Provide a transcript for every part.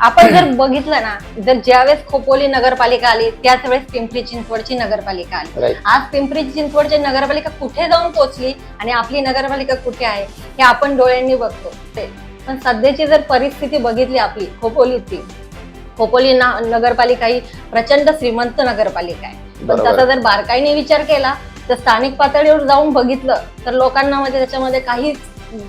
आपण जर बघितलं ना जर ज्यावेळेस खोपोली नगरपालिका आली त्याच वेळेस पिंपरी चिंचवडची नगरपालिका आली. आज पिंपरी चिंचवडची नगरपालिका कुठे जाऊन पोहोचली आणि आपली नगरपालिका कुठे आहे हे आपण डोळ्यांनी बघतो. ते. पण सध्याची जर परिस्थिती बघितली आपली खोपोलीची खोपोली ना नगरपालिका ही प्रचंड श्रीमंत नगरपालिका आहे. पण बरोबर. त्याचा जर बारकाईने विचार केला तर स्थानिक पातळीवर जाऊन बघितलं तर लोकांना म्हणजे त्याच्यामध्ये काही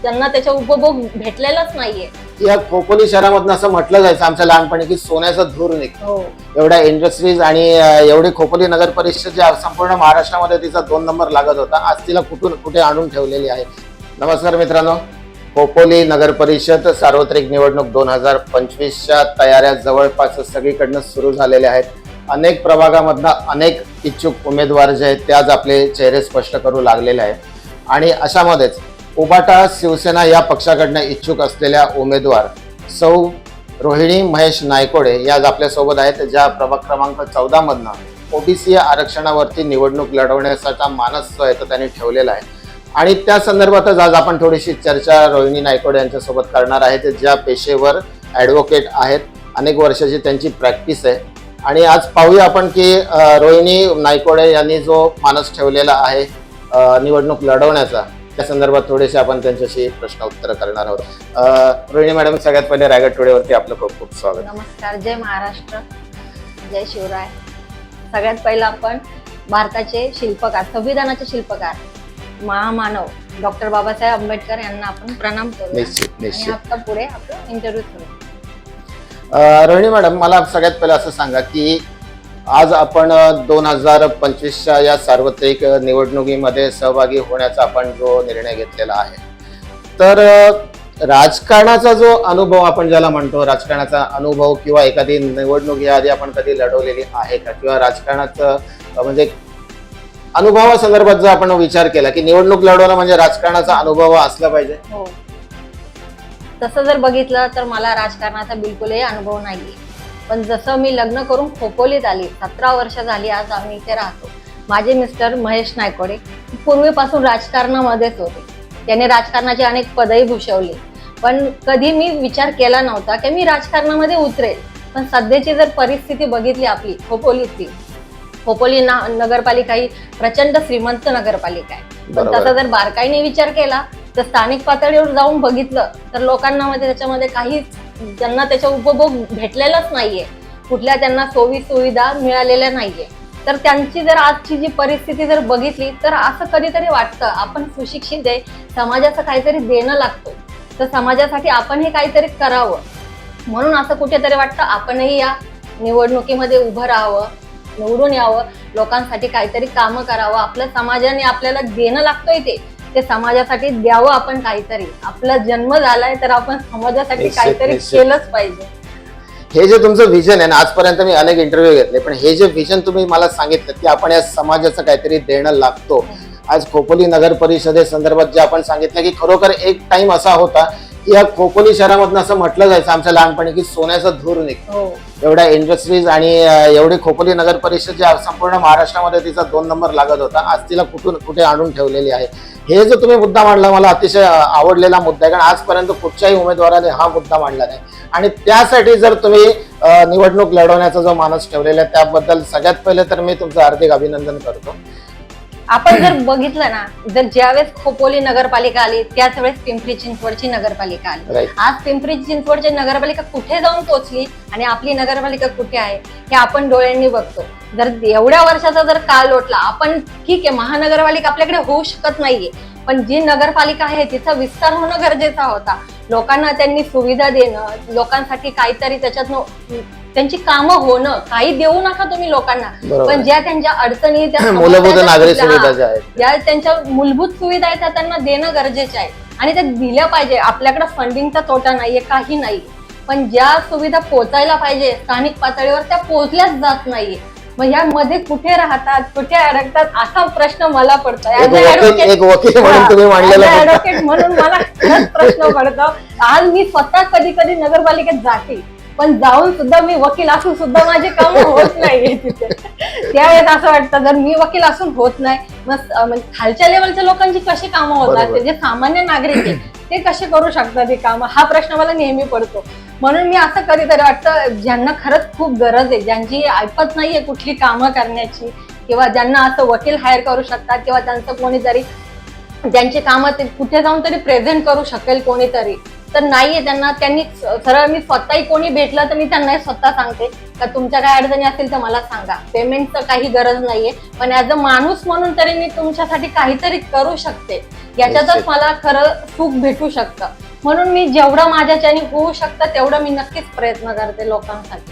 त्यांना त्याचा उपभोग भेटलेलाच नाहीये. या खोपोली शहरामधनं असं म्हटलं जायचं आमच्या लहानपणी की सोन्याचं धूर निघतो हो. एवढ्या इंडस्ट्रीज आणि एवढी खोपोली नगर परिषद जी संपूर्ण महाराष्ट्रामध्ये तिचा दोन नंबर लागत होता. आज तिला कुठून कुठे आणून ठेवलेली आहे? नमस्कार मित्रांनो. खोपोली नगर परिषद सार्वत्रिक निवडणूक दोन हजार पंचवीसच्या तयाऱ्या जवळपास सगळीकडनं सुरू झालेल्या आहेत. अनेक प्रभागामधनं अनेक इच्छुक उमेदवार जे आहेत ते आज आपले चेहरे स्पष्ट करू लागलेले आहेत. आणि अशामध्येच उबाटा शिवसेना या पक्षाकडनं इच्छुक असलेल्या उमेदवार सौ रोहिणी महेश नायकोडे या आज आपल्यासोबत आहेत ज्या प्रभाग क्रमांक चौदामधनं ओबीसी आरक्षणावरती निवडणूक लढवण्याचा मानस जो आहे तो त्यांनी ठेवलेला आहे. आणि त्या संदर्भातच आज आपण थोडीशी चर्चा रोहिणी नायकोडे यांच्यासोबत करणार आहेत ज्या पेशेवर ॲडव्होकेट आहेत. अनेक वर्षाची त्यांची प्रॅक्टिस आहे. आणि आज पाहूया आपण की रोहिणी नायकोडे यांनी जो मानस ठेवलेला आहे निवडणूक लढवण्याचा त्या संदर्भात थोडेसे आपण त्यांच्याशी प्रश्न उत्तर करणार आहोत. रोहिणी मॅडम सगळ्यात पहिले रायगड टुडेवरती आपलं खूप खूप स्वागत. नमस्कार जय महाराष्ट्र जय शिवराय. सगळ्यात पहिला आपण भारताचे शिल्पकार संविधानाचे शिल्पकार महामानव डॉक्टर बाबासाहेब आंबेडकर यांना आपण प्रणाम करू आता पुढे आपलं इंटरव्ह्यू अं, रोहिणी मॅडम मला सगळ्यात पहिलं असं सांगा की आज आपण दोन हजार पंचवीसच्या या सार्वत्रिक निवडणुकीमध्ये सहभागी होण्याचा आपण जो निर्णय घेतलेला आहे तर राजकारणाचा जो अनुभव आपण ज्याला म्हणतो राजकारणाचा अनुभव किंवा एखादी निवडणूक याआधी आपण कधी लढवलेली आहे का? किंवा राजकारणाचं म्हणजे अनुभवासंदर्भात जर आपण विचार केला की निवडणूक लढवणं म्हणजे राजकारणाचा अनुभव असला पाहिजे? हो. तसं जर बघितलं तर मला राजकारणाचा बिलकुलही अनुभव नाहीये. पण जसं मी लग्न करून खोपोलीत आली सतरा वर्ष झाली आज आम्ही इथे राहतो. माझे मिस्टर महेश नायकोडे पूर्वीपासून राजकारणामध्येच होते. त्याने राजकारणाची अनेक पदही भूषवली. पण कधी मी विचार केला नव्हता की मी राजकारणामध्ये उतरेल. पण सध्याची जर परिस्थिती बघितली आपली खोपोलीची खोपोली ना नगरपालिका ही प्रचंड श्रीमंत नगरपालिका आहे. पण. त्याचा जर बारकाईने विचार केला तर स्थानिक पातळीवर जाऊन बघितलं तर लोकांना म्हणजे त्याच्यामध्ये काही ज्यांना त्याचा उपभोग भेटलेलाच नाहीये कुठल्या त्यांना सोयी सुविधा मिळालेल्या नाहीये. तर त्यांची जर आजची जी परिस्थिती जर बघितली तर असं कधीतरी वाटतं आपण सुशिक्षित आहे समाजाचं काहीतरी देणं लागतं. तर समाजासाठी आपण हे काहीतरी करावं. म्हणून असं कुठेतरी वाटतं आपणही या निवडणुकीमध्ये उभं राहावं निवडून यावं लोकांसाठी काहीतरी कामं करावं आपल्या समाजाने आपल्याला देणं लागतंय ते. ते समाजासाठी द्यावं आपण काहीतरी. आपला जन्म झालाय तर आपण समाजासाठी काहीतरी. केलंच पाहिजे. हे जे तुमचं व्हिजन आहे ना आजपर्यंत मी अनेक इंटरव्ह्यू घेतले पण हे जे व्हिजन तुम्ही मला सांगितलं की आपण या समाजाचं काहीतरी देणं लागतो. आज खोपोली नगर परिषदेसंदर्भात जे आपण सांगितलं की खरोखर एक टाइम असा होता या खोपोली शहरामधनं असं म्हटलं जायचं आमच्या लहानपणी की सोन्याचं धूर निघतो. हो. एवढ्या इंडस्ट्रीज आणि एवढी खोपोली नगर परिषद जी संपूर्ण महाराष्ट्रामध्ये तिचा दोन नंबर लागत होता आज तिला कुठून कुठे आणून ठेवलेली आहे. हे जो तुम्ही मुद्दा मांडला मला अतिशय आवडलेला मुद्दा आहे. कारण आजपर्यंत कुठच्याही उमेदवाराने हा मुद्दा मांडला नाही. आणि त्यासाठी जर तुम्ही निवडणूक लढवण्याचा जो मानस ठेवलेला आहे त्याबद्दल सगळ्यात पहिले तर मी तुमचं हार्दिक अभिनंदन करतो. आपण जर बघितलं ना जर ज्यावेळेस खोपोली नगरपालिका आली त्याच वेळेस पिंपरी चिंचवडची नगरपालिका आली. आज पिंपरी चिंचवडची नगरपालिका कुठे जाऊन पोहोचली आणि आपली नगरपालिका कुठे आहे हे आपण डोळ्यांनी बघतो. जर एवढ्या वर्षाचा जर काळ लोटला आपण ठीक आहे महानगरपालिका आपल्याकडे होऊ शकत नाहीये पण जी नगरपालिका आहे तिचा विस्तार होणं गरजेचा होता. लोकांना त्यांनी सुविधा देणं लोकांसाठी काहीतरी त्याच्यातनं त्यांची कामं होणं काही देऊ नका तुम्ही लोकांना. पण ज्या त्यांच्या अडचणी मूलभूत ज्या- सुविधा ज्या आहेत. ज्या त्यांच्या मूलभूत सुविधा आहेत त्या त्यांना देणं गरजेचे आहे. आणि त्या दिल्या पाहिजे. आपल्याकडे फंडिंगचा तोटा नाहीये काही नाही. पण ज्या सुविधा पोचायला पाहिजे स्थानिक पातळीवर त्या पोहोचल्याच जात नाहीये. मग ह्या मध्ये कुठे राहतात कुठे अडकतात असा प्रश्न मला पडतो. ऍडव्होकेट म्हणून मला प्रश्न पडतो. आज मी स्वतः कधी कधी नगरपालिकेत जाते. पण जाऊन सुद्धा मी वकील असून सुद्धा माझे काम होत नाही तिथे. त्यावेळेस असं वाटतं जर मी वकील असून होत नाही मग म्हणजे खालच्या लेवलच्या लोकांची कशी कामं होतात? जे सामान्य नागरिक आहे ते कसे करू शकतात ही कामं? हा प्रश्न मला नेहमी पडतो. म्हणून मी असं कधीतरी वाटतं ज्यांना खरंच खूप गरज आहे ज्यांची ऐपत नाहीये कुठली कामं करण्याची किंवा ज्यांना असं वकील हायर करू शकतात किंवा त्यांचं कोणीतरी त्यांची कामं ते कुठे जाऊन तरी प्रेझेंट करू शकेल कोणीतरी तर नाहीये त्यांना त्यांनी सरळ मी स्वतःही कोणी भेटलं तर मी त्यांना स्वतः सांगते. का तुमच्या काय अडचणी असतील तर मला सांगा. पेमेंटचं काही गरज नाहीये. पण ऍज अ माणूस म्हणून तरी मी तुमच्यासाठी काहीतरी करू शकते. याच्यातच. मला खरं सुख भेटू शकतं. म्हणून मी जेवढं माझ्याच्याने होऊ शकतं तेवढं मी नक्कीच प्रयत्न करते लोकांसाठी.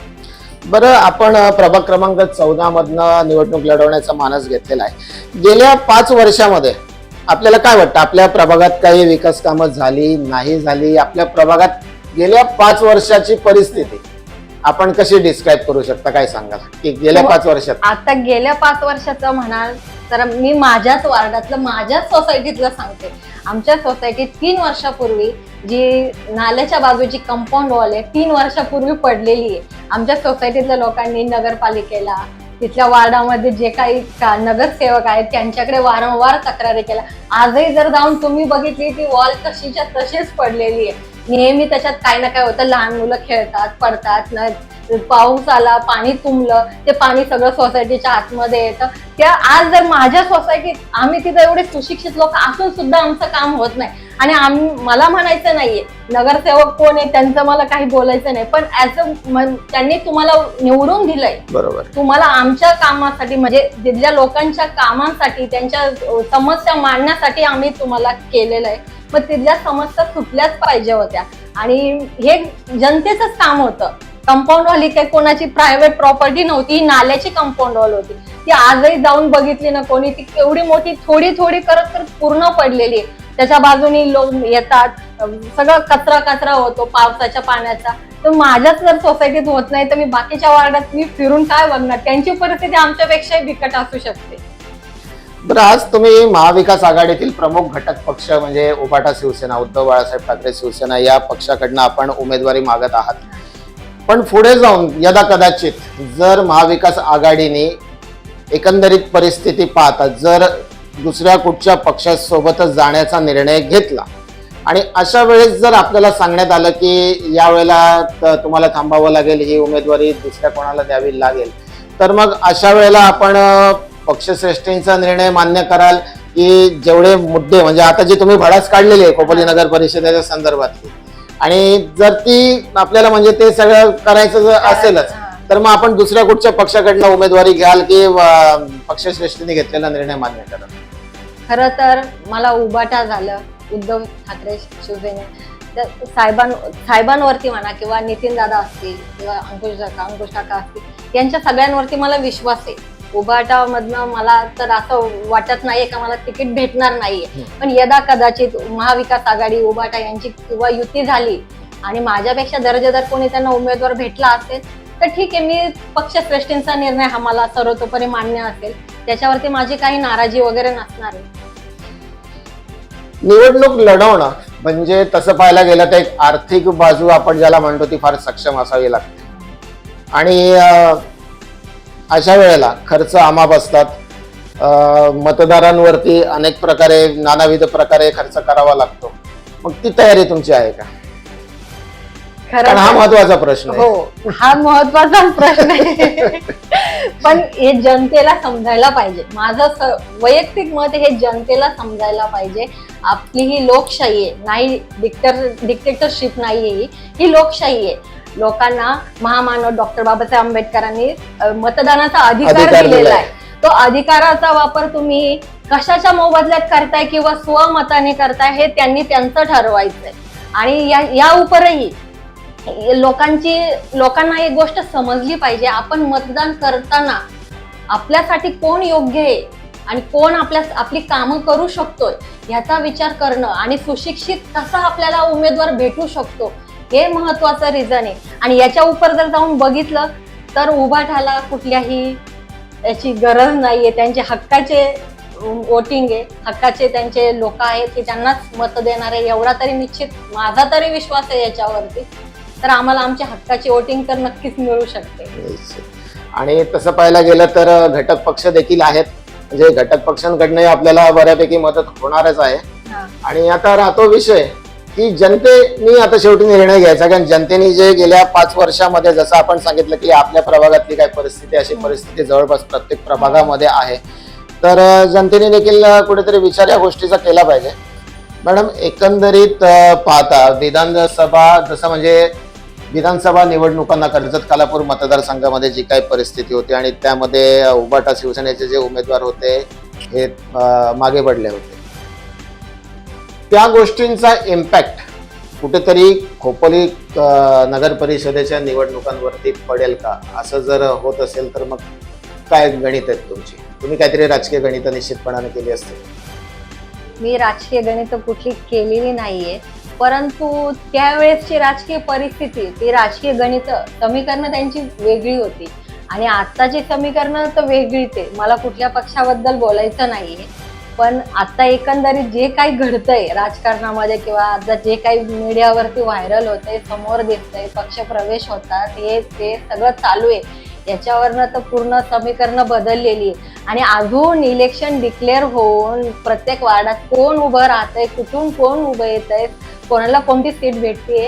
बरं आपण प्रभाग क्रमांक चौदा मधनं निवडणूक लढवण्याचा मानस घेतलेला आहे. गेल्या पाच वर्षामध्ये आपल्याला काय वाटतं? आपल्या प्रभागात काही विकास कामं झाली नाही झाली? आपल्या प्रभागात गेल्या पाच वर्षाची परिस्थिती. आपण कशी डिस्क्राईब करू शकता? काय सांगाल? की गेल्या हो. पाच वर्षात. आता गेल्या पाच वर्षाचं म्हणाल तर मी माझ्याच वार्डातलं माझ्याच सोसायटीतलं सांगते. आमच्या सोसायटीत तीन वर्षापूर्वी जी नाल्याच्या बाजूची कंपाऊंड वॉल आहे तीन वर्षापूर्वी पडलेली आहे. आमच्या सोसायटीतल्या लोकांनी नगरपालिकेला तिथल्या वार्डामध्ये जे काही का- नगरसेवक आहेत त्यांच्याकडे वारंवार तक्रारी केल्या. आजही जर जाऊन तुम्ही बघितली ती वॉल तशीच्या तशीच पडलेली आहे. नेहमी त्याच्यात काही ना काय होतं. लहान मुलं खेळतात पडतात न पाऊस आला पाणी तुंबलं ते पाणी सगळं सोसायटीच्या आतमध्ये येतं. त्या आज जर माझ्या सोसायटीत आम्ही तिथं एवढे सुशिक्षित लोक असून सुद्धा आमचं काम होत नाही. आणि आम्ही मला म्हणायचं नाहीये नगरसेवक कोण आहे त्यांचं मला काही बोलायचं नाही. पण ऍज अ त्यांनी तुम्हाला निवडून दिलंय. बरोबर. तुम्हाला आमच्या कामासाठी म्हणजे तिथल्या लोकांच्या कामांसाठी त्यांच्या समस्या मांडण्यासाठी आम्ही तुम्हाला केलेलं आहे. मग तिथल्या समस्या सुटल्याच पाहिजे होत्या. आणि हे जनतेचंच काम होतं. कंपाऊंड वॉल ही काही कोणाची प्रायव्हेट प्रॉपर्टी नव्हती ही नाल्याची कंपाऊंड वॉल होती. ती आजही जाऊन बघितली ना कोणी ती केवढी मोठी थोडी थोडी करत करत पूर्ण पडलेली. त्याच्या बाजूनी लोक येतात. सगळं कचरा कचरा होतो पावसाच्या पाण्याचा. तर माझ्याच जर सोसायटीत होत नाही तर मी बाकीच्या वार्डात मी फिरून काय बघणार? त्यांची परिस्थिती आमच्यापेक्षाही बिकट असू शकते. बरं आज तुम्ही महाविकास आघाडीतील प्रमुख घटक पक्ष म्हणजे उपाटा शिवसेना उद्धव बाळासाहेब ठाकरे शिवसेना या पक्षाकडनं आपण उमेदवारी मागत आहात. पण पुढे जाऊन यदा कदाचित जर महाविकास आघाडीने एकंदरीत परिस्थिती पाहता जर दुसऱ्या कुठच्या पक्षासोबतच जाण्याचा निर्णय घेतला आणि अशा वेळेस जर आपल्याला सांगण्यात आलं की यावेळेला तुम्हाला थांबावं लागेल ही उमेदवारी दुसऱ्या कोणाला द्यावी लागेल तर मग अशा वेळेला आपण पक्षश्रेष्ठींचा निर्णय मान्य कराल की जेवढे मुद्दे म्हणजे आता जी तुम्ही भडास काढलेली आहे खोपोली नगर परिषदेच्या संदर्भातली. आणि जर ती आपल्याला म्हणजे ते सगळं करायचं जर असेलच तर मग आपण दुसऱ्या कुठच्या पक्षाकडनं उमेदवारी घ्याल की पक्षश्रेष्ठीने घेतलेला निर्णय मान्य कराल? खरं तर मला उबाटा झालं उद्धव ठाकरे शिवसेने. तर साहेबां साहेबांवरती म्हणा किंवा नितीन दादा असतील किंवा अंकुश काका अंकुश काका असतील यांच्या सगळ्यांवरती मला विश्वास आहे. उबाटामधनं मला तर असं वाटत नाहीये का मला तिकीट भेटणार नाहीये. पण यदा कदाचित महाविकास आघाडी उबाटा यांची किंवा युती झाली आणि माझ्यापेक्षा दर्जेदार कोणी त्यांना उमेदवार भेटला असेल तर ठीक आहे मी पक्षश्रेष्ठींचा निर्णय हा मला सर्वतोपरी मान्य असेल. त्याच्यावरती माझी काही नाराजी वगैरे नसणार आहे. निवडणूक लढवणं म्हणजे तसं पाहायला गेलं तर एक आर्थिक बाजू आपण ज्याला म्हणतो ती फार सक्षम असावी लागते. आणि अशा वेळेला खर्च अमाप असतात. मतदारांवरती अनेक प्रकारे नानाविध प्रकारे खर्च करावा लागतो. मग ती तयारी तुमची आहे का? कारण हा खरं महत्त्वाचा प्रश्न हो हा महत्त्वाचा प्रश्न आहे. पण हे जनतेला समजायला पाहिजे. माझं वैयक्तिक मत हे जनतेला समजायला पाहिजे. आपली ही लोकशाही आहे. नाही डिक्टर डिक्टेटरशिप नाहीये ही. ही लोकशाही आहे. लोकांना महामानव डॉक्टर बाबासाहेब आंबेडकरांनी मतदानाचा अधिकार दिलेला. आहे. तो अधिकाराचा वापर तुम्ही कशाच्या मोबदल्यात करताय किंवा स्वमताने करताय हे त्यांनी त्यांचं ठरवायचंय. आणि या या उपरही लोकांची लोकांना एक गोष्ट समजली पाहिजे. आपण मतदान करताना आपल्यासाठी कोण योग्य आहे आणि कोण आपल्या आपली कामं करू शकतोय याचा विचार करणं आणि सुशिक्षित कसा आपल्याला उमेदवार भेटू शकतो हे महत्वाचं रिझन आहे. आणि याच्या उपर जर जाऊन बघितलं तर उभाठाला कुठल्याही याची गरज नाहीये. त्यांचे हक्काचे वोटिंग आहे. हक्काचे त्यांचे लोक आहेत की त्यांनाच मत देणार आहे एवढा तरी निश्चित माझा तरी विश्वास आहे याच्यावरती. तर आम्हाला आमच्या हक्काची वोटिंग तर नक्कीच मिळू शकते. आणि तसं पाहायला गेलं तर घटक पक्ष देखील आहेत. म्हणजे घटक पक्षांकडनंही आपल्याला बऱ्यापैकी मदत होणारच आहे. आणि आता राहतो विषय. की जनतेने आता शेवटी निर्णय घ्यायचा कारण जनतेने जे गेल्या पाच वर्षामध्ये जसं आपण सांगितलं की आपल्या प्रभागातली काय परिस्थिती अशी परिस्थिती जवळपास प्रत्येक प्रभागामध्ये आहे. तर जनतेने देखील कुठेतरी विचार या गोष्टीचा केला पाहिजे. मॅडम एकंदरीत पाहता विधानसभा जसं म्हणजे विधानसभा निवडणुकांना कर्जत कालापूर मतदारसंघामध्ये जी काही परिस्थिती होती आणि त्यामध्ये अ, उबाटा शिवसेनेचे जे उमेदवार होते हे मागे पडले होते. त्या गोष्टींचा इम्पॅक्ट कुठेतरी खोपोली नगर परिषदेच्या निवडणुकांवरती पडेल का? असं जर होत असेल तर मग काय गणित आहेत तुमची? तुम्ही काहीतरी राजकीय गणित निश्चितपणाने केली असतील. मी राजकीय गणित कुठली केलेली नाहीये. परंतु त्यावेळेसची राजकीय परिस्थिती ती राजकीय गणित समीकरणं त्यांची वेगळी होती. आणि आत्ताची समीकरणं तर वेगळीच आहे मला कुठल्या पक्षाबद्दल बोलायचं नाहीये. पण आता एकंदरीत जे काही घडतंय राजकारणामध्ये किंवा आता जे काही मीडियावरती व्हायरल होतंय समोर दिसतंय पक्ष प्रवेश होतात हे ते सगळं चालू आहे. याच्यावरनं तर पूर्ण समीकरणं बदललेली आहे आणि अजून इलेक्शन डिक्लेअर होऊन प्रत्येक वार्डात कोण उभं राहतंय कुठून कोण उभं येत आहे कोणाला कोणती सीट भेटतीये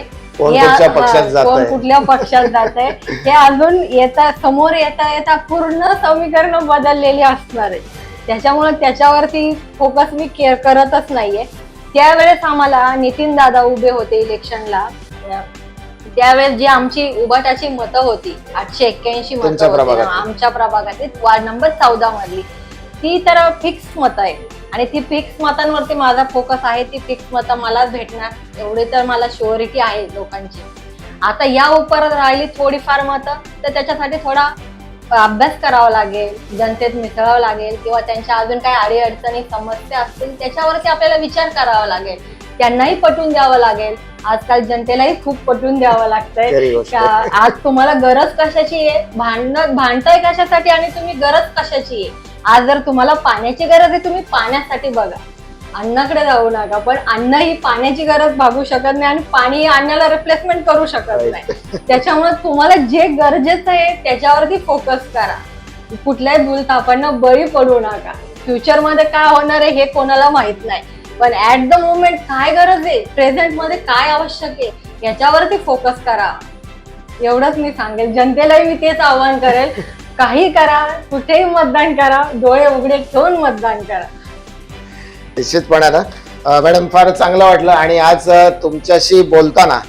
कोण कुठल्या पक्षात जात आहे हे अजून येता समोर येता येता पूर्ण समीकरण बदललेली असणार आहे त्याच्यामुळे त्याच्यावरती फोकस मी केअर करतच नाहीये. त्यावेळेस आम्हाला नितीन दादा उभे होते इलेक्शनला. त्यावेळेस जी आमची उभाटाची मतं होती आठशे एक्क्याऐंशी मतं होती आमच्या प्रभागात वार्ड नंबर चौदा मधली. ती तर फिक्स मतं आहे आणि ती फिक्स मतांवरती माझा फोकस आहे ती फिक्स मतं मलाच भेटणार. एवढी तर मला शुअरिटी आहे लोकांची. आता या उपर राहिली थोडीफार मतं तर त्याच्यासाठी थोडा अभ्यास करावा लागेल जनतेत मिसळावं लागेल किंवा त्यांच्या अजून काही अडीअडचणी समस्या असतील त्याच्यावरती आपल्याला विचार करावा लागेल. त्यांनाही पटवून द्यावं लागेल. आजकाल जनतेलाही खूप पटवून द्यावं लागतंय. आज तुम्हाला गरज कशाची आहे? भांडण भांडताय कशासाठी आणि तुम्ही गरज कशाची आहे? आज जर तुम्हाला पाण्याची गरज आहे तुम्ही पाण्यासाठी बघा. अन्नाकडे जाऊ नका पण अन्न ही पाण्याची गरज भागू शकत नाही आणि पाणी अन्नाला रिप्लेसमेंट करू शकत नाही. त्याच्यामुळे तुम्हाला जे गरजेचं आहे त्याच्यावरती फोकस करा. कुठल्याही भूलथापांना बळी पडू नका. फ्युचरमध्ये काय होणार आहे हे कोणाला माहीत नाही. पण ऍट द मोमेंट काय गरज आहे? प्रेझेंटमध्ये काय आवश्यक आहे? याच्यावरती फोकस करा. एवढंच मी सांगेल. जनतेलाही मी तेच आवाहन करेल. काही करा कुठेही मतदान करा डोळे उघडे ठेवून मतदान करा. निश्चितपणानं. मॅडम फार चांगलं वाटलं आणि आज तुमच्याशी बोलताना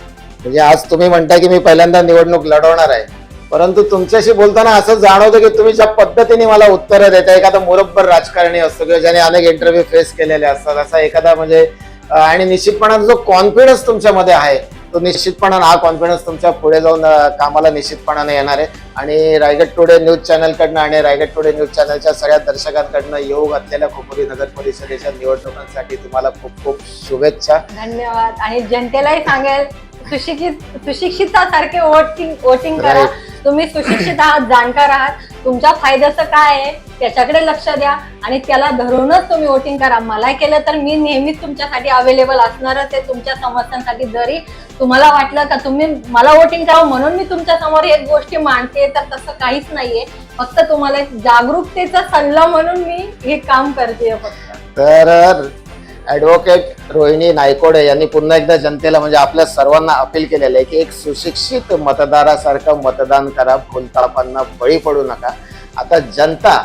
म्हणजे आज तुम्ही म्हणताय की मी पहिल्यांदा निवडणूक लढवणार आहे. परंतु तुमच्याशी बोलताना असं जाणवतं की तुम्ही ज्या पद्धतीने मला उत्तरं देता एखादा मुरब्बर राजकारणी असतो किंवा ज्याने अनेक इंटरव्ह्यू फेस केलेले असतात असा एखादा म्हणजे आणि निश्चितपणाचा जो कॉन्फिडन्स तुमच्यामध्ये आहे तो निश्चितपणानं हा कॉन्फिडन्स तुमच्यापुढे जाऊन कामाला निश्चितपणाने येणार आहे. आणि रायगड टुडे न्यूज चॅनलकडनं आणि रायगड टुडे न्यूज चॅनलच्या सगळ्या दर्शकांकडनं योग घातलेल्या खोपोली नगर परिषदेच्या निवडणुकांसाठी तुम्हाला खूप खूप शुभेच्छा. धन्यवाद. आणि जनतेलाही सांगेल सुशिक्षित सुशिक्षितासारखे वोटिंग वोटिंग करा. तुम्ही सुशिक्षित आहात जाणकार आहात. तुमच्या फायद्याचं काय आहे त्याच्याकडे लक्ष द्या आणि त्याला धरूनच तुम्ही वोटिंग करा. मला केलं तर मी नेहमीच तुमच्यासाठी अवेलेबल असणारच आहे. तुमच्या समस्यांसाठी जरी तुम्हाला वाटलं का तुम्ही मला वोटिंग करावं म्हणून मी तुमच्यासमोर एक गोष्टी मांडते तर तसं काहीच नाहीये. फक्त तुम्हाला एक जागरूकतेचा सल्ला म्हणून मी हे काम करते फक्त. तर ॲडव्होकेट रोहिणी नायकोडे यांनी पुन्हा एकदा जनतेला म्हणजे आपल्या सर्वांना अपील केलेलं आहे की एक सुशिक्षित मतदारासारखं मतदान करा भूलतापांना बळी पडू नका. आता जनता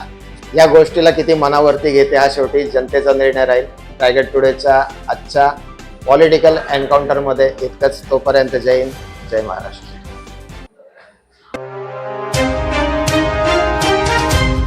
या गोष्टीला किती मनावरती घेते हा शेवटी जनतेचा निर्णय राहील. टायगर टुडेच्या आजच्या पॉलिटिकल एन्काउंटरमध्ये इतकंच. तोपर्यंत जय हिंद जय महाराष्ट्र.